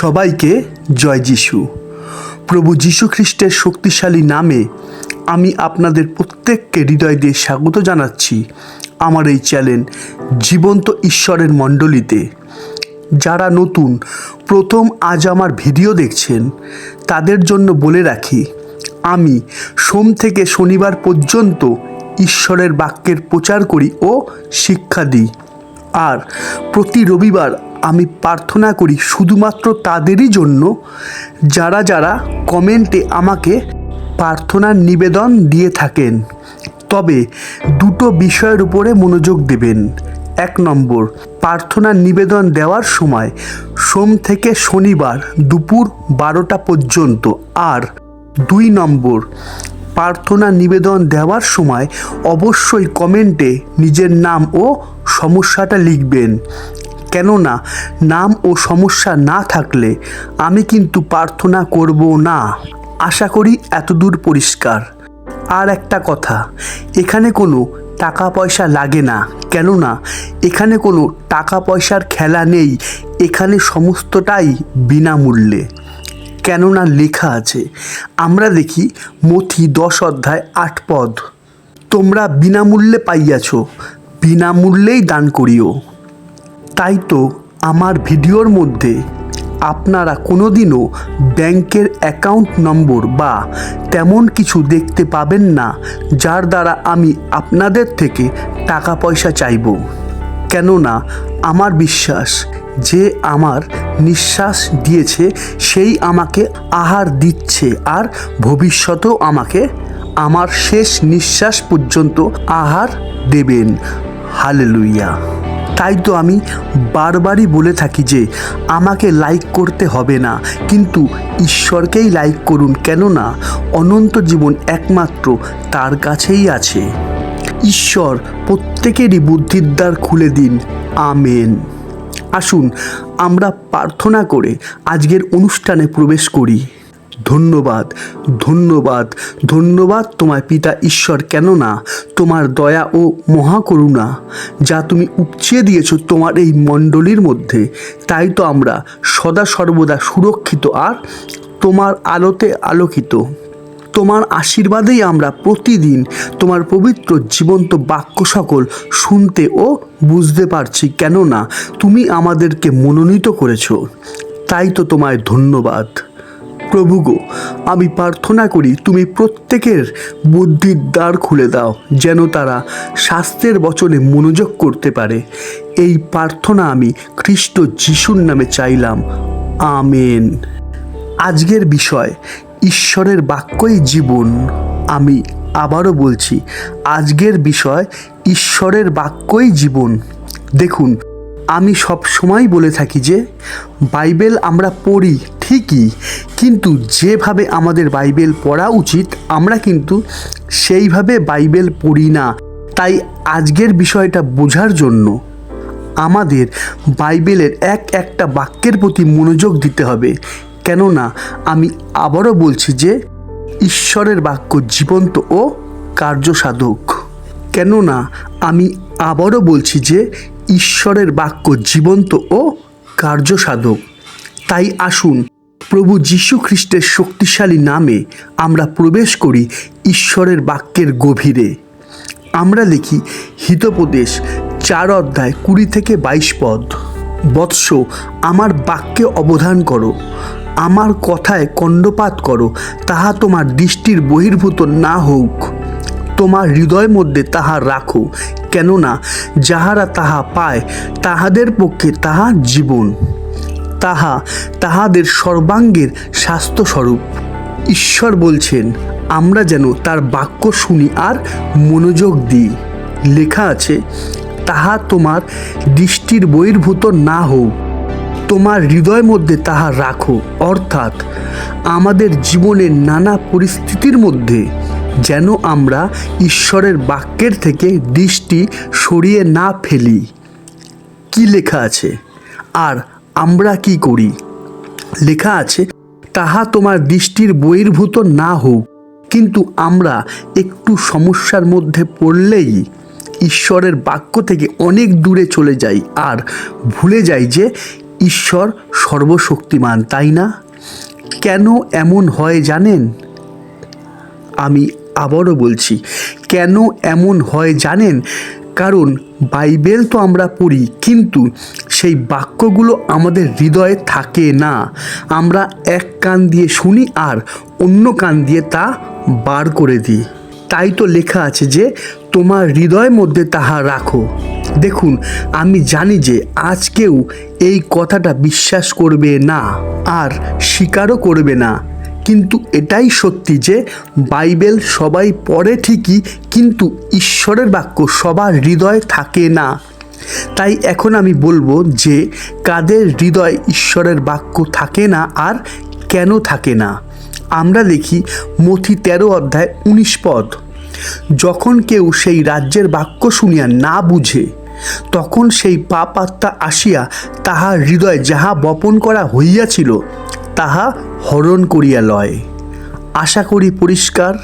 সবাইকে জয় যিশু। প্রভু যীশু খ্রিস্টের শক্তিশালী নামে আমি আপনাদের প্রত্যেককে হৃদয় দিয়ে স্বাগত জানাচ্ছি আমার এই চ্যানেল জীবন্ত ঈশ্বরের মণ্ডলীতে। যারা নতুন, প্রথম আজ আমার ভিডিও দেখছেন, তাদের জন্য বলে রাখি, আমি সোম থেকে শনিবার পর্যন্ত ঈশ্বরের বাক্যের প্রচার করি ও শিক্ষা দিই। আর প্রতি রবিবার আমি প্রার্থনা করি শুধুমাত্র তাদেরই জন্য যারা যারা কমেন্টে আমাকে প্রার্থনার নিবেদন দিয়ে থাকেন। তবে দুটো বিষয়ের উপরে মনোযোগ দেবেন। এক নম্বর, প্রার্থনার নিবেদন দেওয়ার সময় সোম থেকে শনিবার দুপুর বারোটা পর্যন্ত। আর দুই নম্বর প্রার্থনা নিবেদন দেওয়ার সময় অবশ্যই কমেন্টে নিজের নাম ও সমস্যাটা লিখবেন। কেননা, নাম ও সমস্যা না থাকলে আমি কিন্তু প্রার্থনা করব না। আশা করি এতদূর পরিষ্কার। আর একটা কথা, এখানে কোনো টাকা পয়সা লাগে না। কেননা, এখানে কোনো টাকা পয়সার খেলা নেই। এখানে সমস্তটাই বিনামূল্যে। কেননা লেখা আছে। আমরা দেখি মথি দশ অধ্যায় আট পদ। তোমরা বিনামূল্যে পাইয়াছ, বিনামূল্যেই দান করিও। তাই তো আমার ভিডিওর মধ্যে আপনারা কোনোদিনও ব্যাংকের অ্যাকাউন্ট নম্বর বা তেমন কিছু দেখতে পাবেন না, যার দ্বারা আমি আপনাদের থেকে টাকা পয়সা চাইব। কেননা আমার বিশ্বাস, যে আমার নিঃশ্বাস দিয়েছে, সেই আমাকে আহার দিচ্ছে আর ভবিষ্যতেও আমাকে আমার শেষ নিঃশ্বাস পর্যন্ত আহার দেবেন। হালেলুইয়া তাই তো আমি বারবারই বলে থাকি যে, আমাকে লাইক করতে হবে না, কিন্তু ঈশ্বরকেই লাইক করুন, কেননা অনন্ত জীবন একমাত্র তার কাছেই আছে। ঈশ্বর প্রত্যেকেরই বুদ্ধির দ্বার খুলে দিন। আমেন। আসুন, আমরা প্রার্থনা করে আজকের অনুষ্ঠানে প্রবেশ করি। ধন্যবাদ ধন্যবাদ ধন্যবাদ তোমার পিতা ঈশ্বর, কেননা তোমার দয়া ও মহাকরুণা যা তুমি উপচিয়ে দিয়েছ তোমার এই মণ্ডলীর মধ্যে, তাই তো আমরা সদা সর্বদা সুরক্ষিত আর তোমার আলোতে আলোকিত। তোমার আশীর্বাদেই আমরা প্রতিদিন তোমার পবিত্র জীবন্ত বাক্য সকল শুনতে ও বুঝতে পারছি, কেননা তুমি আমাদেরকে মনোনীত করেছ। তাই তো তোমায় ধন্যবাদ। প্রভু গো, আমি প্রার্থনা করি তুমি প্রত্যেকের বুদ্ধির দ্বার খুলে দাও, যেন তারা স্বাস্থ্যের বচনে মনোযোগ করতে পারে। এই প্রার্থনা আমি খ্রিস্ট যিশুর নামে চাইলাম। আমেন। আজকের বিষয় ঈশ্বরের বাক্যই জীবন, আমি আবারও বলছি, আজকের বিষয় ঈশ্বরের বাক্যই জীবন। দেখুন, আমি সব সময় বলে থাকি যে, বাইবেল আমরা পড়ি ঠিকই, কিন্তু যেভাবে আমাদের বাইবেল পড়া উচিত, আমরা কিন্তু সেইভাবে বাইবেল পড়ি না। তাই আজকের বিষয়টা বোঝার জন্য আমাদের বাইবেলের এক একটা বাক্যের প্রতি মনোযোগ দিতে হবে। কেননা আমি আবারও বলছি যে ঈশ্বরের বাক্য জীবন্ত ও কার্যসাধক। কেননা আমি আবারও বলছি যে ঈশ্বরের বাক্য জীবন্ত ও কার্যসাধক। তাই আসুন প্রভু যীশু খ্রিস্টের শক্তিশালী নামে আমরা প্রবেশ করি ঈশ্বরের বাক্যের গভীরে। আমরা লিখি হিতোপদেশ চার অধ্যায় কুড়ি থেকে বাইশ পদ। বৎস, আমার বাক্যে অবধান করো। আমার কথায় কণ্ডপাত করো, তাহা তোমার দৃষ্টির বহির্ভূত না হোক। তোমার হৃদয় মধ্যে তাহা রাখো, কেননা যাহারা তাহা পায়, তাহাদের পক্ষে তাহা জীবন। তাহা তাহাদের সর্বাঙ্গের স্বাস্থ্যস্বরূপ। ঈশ্বর বলছেন, আমরা যেন তার বাক্য শুনি আর মনোযোগ দিই। লেখা আছে, তাহা তোমার দৃষ্টির বহির্ভূত না হোক। তোমার হৃদয় মধ্যে তাহা রাখো, অর্থাৎ আমাদের জীবনের নানা পরিস্থিতির মধ্যে যেন আমরা ঈশ্বরের বাক্যের থেকে দৃষ্টি সরিয়ে না ফেলি। কি লেখা আছে? আর আমরা কি করি? লেখা আছে, তাহা তোমার দৃষ্টির বহির্ভূত না হোক, কিন্তু আমরা একটু সমস্যার মধ্যে পড়লেই ঈশ্বরের বাক্য থেকে অনেক দূরে চলে যাই আর ভুলে যাই যে ঈশ্বর সর্বশক্তিমান, তাই না? কেন এমন হয় জানেন? আমি আবারও বলছি, কেন এমন হয় জানেন? কারণ বাইবেল তো আমরা পড়ি, কিন্তু সেই বাক্যগুলো আমাদের হৃদয়ে থাকে না। আমরা এক কান দিয়ে শুনি আর অন্য কান দিয়ে তা বার করে দিই। তাই তো লেখা আছে যে তোমার হৃদয়ের মধ্যে তাহা রাখো। দেখুন, আমি জানি যে আজ কেউ এই কথাটা বিশ্বাস করবে না আর স্বীকারও করবে না। কিন্তু এটাই সত্যি যে বাইবেল সবাই পড়ে ঠিকই, কিন্তু ঈশ্বরের বাক্য সবার হৃদয়ে থাকে না। তাই এখন আমি বলব যে কাদের হৃদয় ঈশ্বরের বাক্য থাকে না আর কেন থাকে না। আমরা দেখি মথি তেরো অধ্যায় উনিশ পদ। যখন কেউ সেই রাজ্যের বাক্য শুনিয়া না বুঝে, তখন সেই পাপ আত্মা আসিয়া তাহার হৃদয় যাহা বপন করা হইয়াছিল, তাহা হরণ করিয়া লয়। আশা করি পরিষ্কার,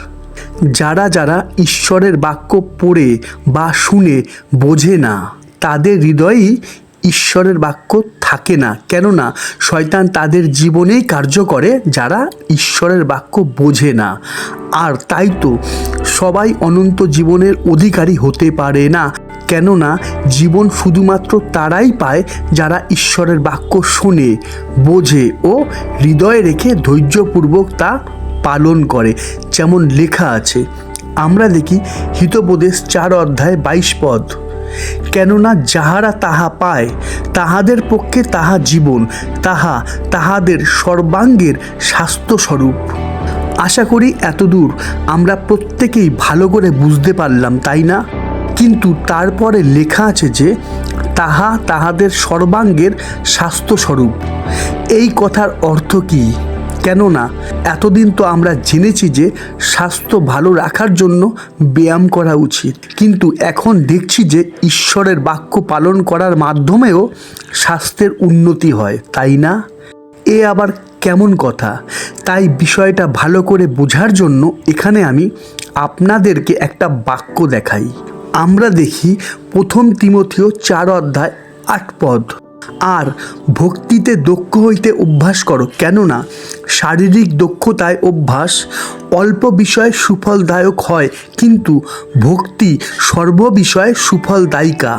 যারা যারা ঈশ্বরের বাক্য পড়ে বা শুনে বোঝে না, তাদের হৃদয়েই ঈশ্বরের বাক্য থাকে না। কেননা, শয়তান তাদের জীবনেই কার্য করে যারা ঈশ্বরের বাক্য বোঝে না। আর তাই তো সবাই অনন্ত জীবনের অধিকারী হতে পারে না। কেননা, জীবন শুধুমাত্র তারাই পায় যারা ঈশ্বরের বাক্য শোনে, বোঝে ও হৃদয়ে রেখে ধৈর্যপূর্বক তা পালন করে। যেমন লেখা আছে, আমরা দেখি হিতোপদেশ চার অধ্যায় বাইশ পদ, কেননা যাহারা তাহা পায় তাহাদের পক্ষে তাহা জীবন, তাহা তাহাদের সর্বাঙ্গের স্বাস্থ্যস্বরূপ। আশা করি এতদূর আমরা প্রত্যেকেই ভালো করে বুঝতে পারলাম, তাই না? কিন্তু তারপরে লেখা আছে যে, তাহা তাহাদের সর্বাঙ্গের স্বাস্থ্যস্বরূপ। এই কথার অর্থ কী? কেননা এতদিন তো আমরা জেনেছি যে স্বাস্থ্য ভালো রাখার জন্য ব্যায়াম করা উচিত। কিন্তু এখন দেখছি যে ঈশ্বরের বাক্য পালন করার মাধ্যমেও স্বাস্থ্যের উন্নতি হয়, তাই না? এ আবার কেমন কথা? তাই বিষয়টা ভালো করে বোঝার জন্য এখানে আমি আপনাদেরকে একটা বাক্য দেখাই। আমরা দেখি প্রথম তিমথিও চার অধ্যায় আট পদ। আর ভক্তিতে দক্ষ হইতে অভ্যাস করো। কেননা শারীরিক দক্ষতায় অভ্যাস অল্প বিষয়ে সুফলদায়ক হয়, কিন্তু ভক্তি সর্ব বিষয়ে সুফলদায়িকা।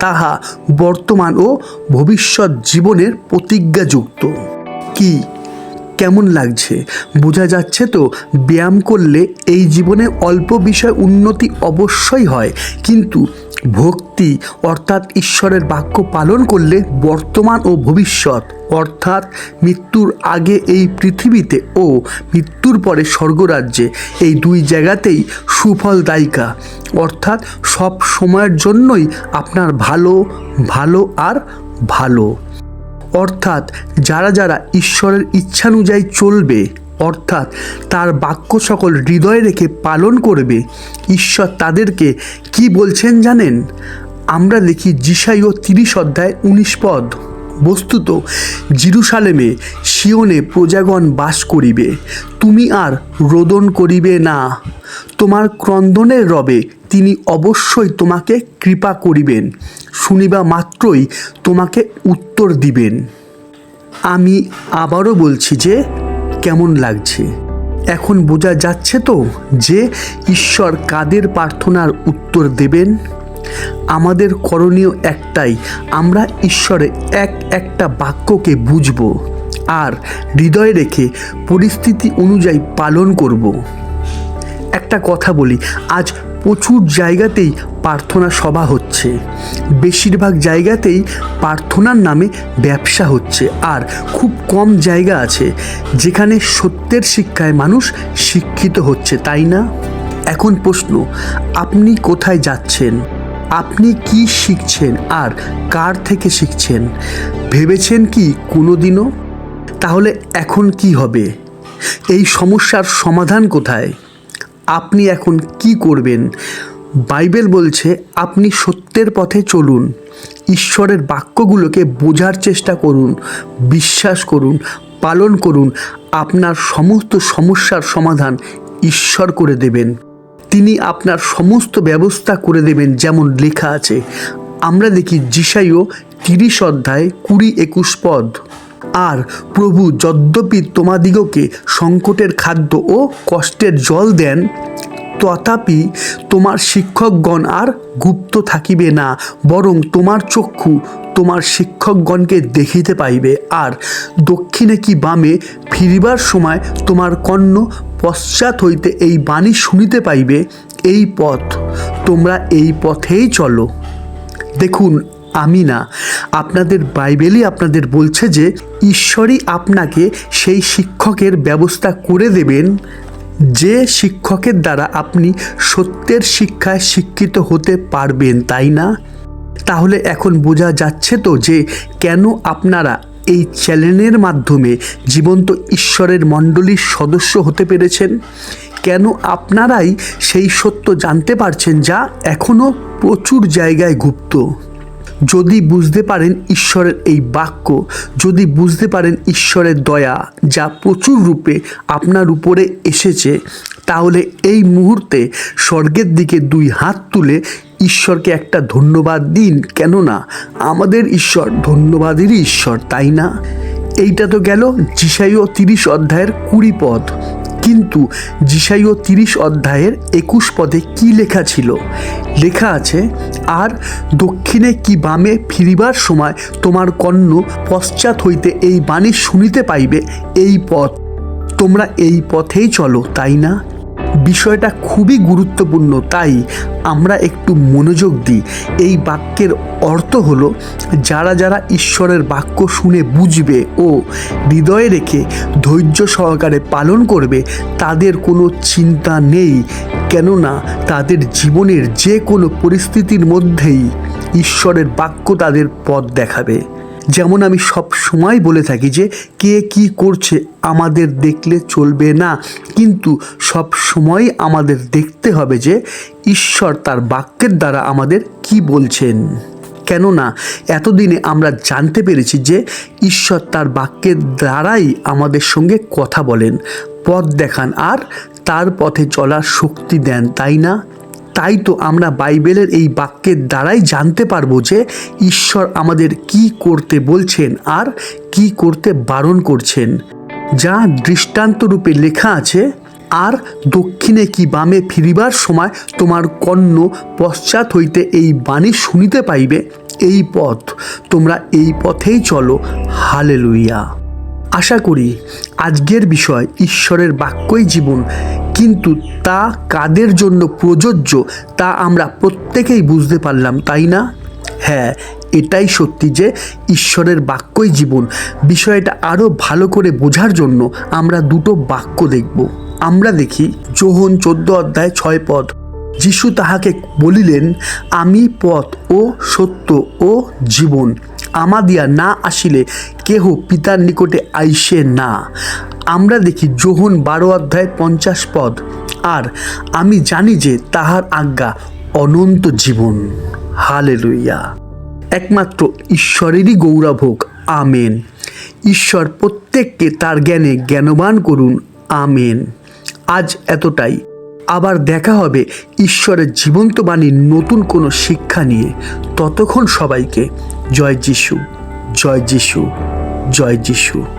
তাহা বর্তমান ও ভবিষ্যৎ জীবনের প্রতিজ্ঞাযুক্ত। কি? কেমন লাগছে? বোঝা যাচ্ছে তো, ব্যায়াম করলে এই জীবনে অল্প বিষয় উন্নতি অবশ্যই হয়, কিন্তু ভক্তি অর্থাৎ ঈশ্বরের বাক্য পালন করলে বর্তমান ও ভবিষ্যৎ, অর্থাৎ মৃত্যুর আগে এই পৃথিবীতে ও মৃত্যুর পরে স্বর্গরাজ্যে, এই দুই জায়গাতেই সুফলদায়িকা অর্থাৎ সব সময়ের জন্যই আপনার ভালো ভালো আর ভালো। অর্থাৎ যারা যারা ঈশ্বরের ইচ্ছানুযায়ী চলবে অর্থাৎ তার বাক্য সকল হৃদয়ে রেখে পালন করবে। ঈশ্বর তাদেরকে কি বলছেন জানেন? আমরা দেখি জিসাই ও তিরিশ অধ্যায় উনিশ পদ। বস্তুত জিরুসালেমে শিওনে প্রজাগণ বাস করিবে। তুমি আর রোদন করিবে না। তোমার ক্রন্দনের রবে তিনি অবশ্যই তোমাকে কৃপা করিবেন। শুনিবা মাত্রই তোমাকে উত্তর দিবেন। আমি আবারও বলছি যে কেমন লাগছে? এখন বোঝা যাচ্ছে তো যে ঈশ্বর কাদের প্রার্থনার উত্তর দেবেন? আমাদের করণীয় একটাই, আমরা ঈশ্বরের এক একটা বাক্যকে বুঝব আর হৃদয় রেখে পরিস্থিতি অনুযায়ী পালন করব। একটা কথা বলি, আজ প্রচুর জায়গাতেই প্রার্থনা সভা হচ্ছে। বেশিরভাগ জায়গাতেই প্রার্থনার নামে ব্যবসা হচ্ছে আর খুব কম জায়গা আছে যেখানে সত্যের শিক্ষায় মানুষ শিক্ষিত হচ্ছে, তাই না? এখন প্রশ্ন, আপনি কোথায় যাচ্ছেন? আপনি কি শিখছেন আর কার থেকে শিখছেন? ভেবেছেন কি কোনোদিনও? তাহলে এখন কি হবে? এই সমস্যার সমাধান কোথায়? আপনি এখন কি করবেন? বাইবেল বলছে, আপনি সত্যের পথে চলুন। ঈশ্বরের বাক্যগুলোকে বোঝার চেষ্টা করুন, বিশ্বাস করুন, পালন করুন। আপনার সমস্ত সমস্যার সমাধান ঈশ্বর করে দেবেন। তিনি আপনার সমস্ত ব্যবস্থা করে দেবেন, যেমন লেখা আছে। আমরা দেখি জিসাইও তিরিশ অধ্যায় কুড়ি একুশ পদ। আর প্রভু যদ্যপি তোমাদিগকে সংকটের খাদ্য ও কষ্টের জল দেন, তথাপি তোমার শিক্ষকগণ আর গুপ্ত থাকিবে না, বরং তোমার চক্ষু তোমার শিক্ষকগণকে দেখিতে পাইবে। আর দক্ষিণে কি বামে ফিরিবার সময় তোমার কর্ণ পশ্চাৎ হইতে এই বাণী শুনিতে পাইবে, এই পথ তোমরা এই পথেই চলো। দেখুন আমি না। আপনাদের বাইবেলই আপনাদের বলছে যে, ঈশ্বরই আপনাকে সেই শিক্ষকের ব্যবস্থা করে দেবেন, যে শিক্ষকের দ্বারা আপনি সত্যের শিক্ষায় শিক্ষিত হতে পারবেন, তাই না? তাহলে এখন বোঝা যাচ্ছে তো যে, কেন আপনারা এই চ্যানেলের মাধ্যমে জীবন্ত ঈশ্বরের মণ্ডলীর সদস্য হতে পেরেছেন? কেন আপনারাই সেই সত্য জানতে পারছেন যা এখনও প্রচুর জায়গায় গুপ্ত? যদি বুঝতে পারেন ঈশ্বরের এই বাক্য, যদি বুঝতে পারেন ঈশ্বরের দয়া যা প্রচুর রূপে আপনার উপরে এসেছে, তাহলে এই মুহূর্তে স্বর্গের দিকে দুই হাত তুলে ঈশ্বরকে একটা ধন্যবাদ দিন। কেননা আমাদের ঈশ্বর ধন্যবাদেরই ঈশ্বর, তাই না? এইটা তো গেল জিসাইও তিরিশ অধ্যায়ের কুড়ি পদ। কিন্তু জিসাইও তিরিশ অধ্যায়ের একুশ পদে কি লেখা ছিল? লেখা আছে, আর দক্ষিণে কি বামে ফিরিবার সময় তোমার কন্য পশ্চাৎ হইতে এই বাণী শুনিতে পাইবে, এই পথ। তোমরা এই পথেই চলো, তাই না? বিষয়টা খুবই গুরুত্বপূর্ণ, তাই আমরা একটু মনোযোগ দিই। এই বাক্যের অর্থ হলো, যারা যারা ঈশ্বরের বাক্য শুনে বুঝবে ও হৃদয়ে রেখে ধৈর্য সহকারে পালন করবে, তাদের কোনো চিন্তা নেই, কেননা তাদের জীবনের যে কোনো পরিস্থিতির মধ্যেই ঈশ্বরের বাক্য তাদের পথ দেখাবে। যেমন আমি সব সময় বলে থাকি যে, কে কি করছে আমাদের দেখলে চলবে না। কিন্তু সব সময় আমাদের দেখতে হবে যে, ঈশ্বর তার বাক্যের দ্বারা আমাদের কি বলছেন। কেননা, এতদিনে আমরা জানতে পেরেছি যে, ঈশ্বর তার বাক্যের দ্বারাই আমাদের সঙ্গে কথা বলেন, পথ দেখান আর তার পথে চলার শক্তি দেন, তাই না? তাই তো আমরা বাইবেলের এই বাক্যের দ্বারাই জানতে পারব যে ঈশ্বর আমাদের কি করতে বলছেন আর কি করতে বারণ করছেন। যা দৃষ্টান্ত রূপে লেখা আছে, আর দক্ষিণে কি বামে ফিরিবার সময় তোমার কর্ণ পশ্চাৎ হইতে এই বাণী শুনিতে পাইবে? এই পথ, তোমরা এই পথেই চলো। হালেলুইয়া আশা করি আজকের বিষয় ঈশ্বরের বাক্যই জীবন। কিন্তু তা কাদের জন্য প্রযোজ্য তা আমরা প্রত্যেকেই বুঝতে পারলাম, তাই না? হ্যাঁ এটাই সত্যি যে ঈশ্বরের বাক্যই জীবন। বিষয়টা আরও ভালো করে বোঝার জন্য আমরা দুটো বাক্য দেখব। আমরা দেখি যোহন চোদ্দ অধ্যায় ছয় পদ। যিশু তাহাকে বলিলেন, আমি পথ ও সত্য ও জীবন। আমাদিয়া না আসিলে কেহ পিতার নিকটে আইসে না। আমরা দেখি যোহন বারো অধ্যায় পঞ্চাশ পদ, আর আমি জানি যে তাহার আজ্ঞা অনন্ত জীবন। হালে লইয়া একমাত্র ঈশ্বরেরই গৌরব হোক আমেন। ঈশ্বর প্রত্যেককে তার জ্ঞানে জ্ঞানবান করুন, আমেন। আজ এতটাই। আবার দেখা হবে ঈশ্বরের জীবন্ত বাণীর নতুন কোনো শিক্ষা নিয়ে। ততক্ষণ সবাইকে জয় যিশু জয় যিশু জয় যিশু।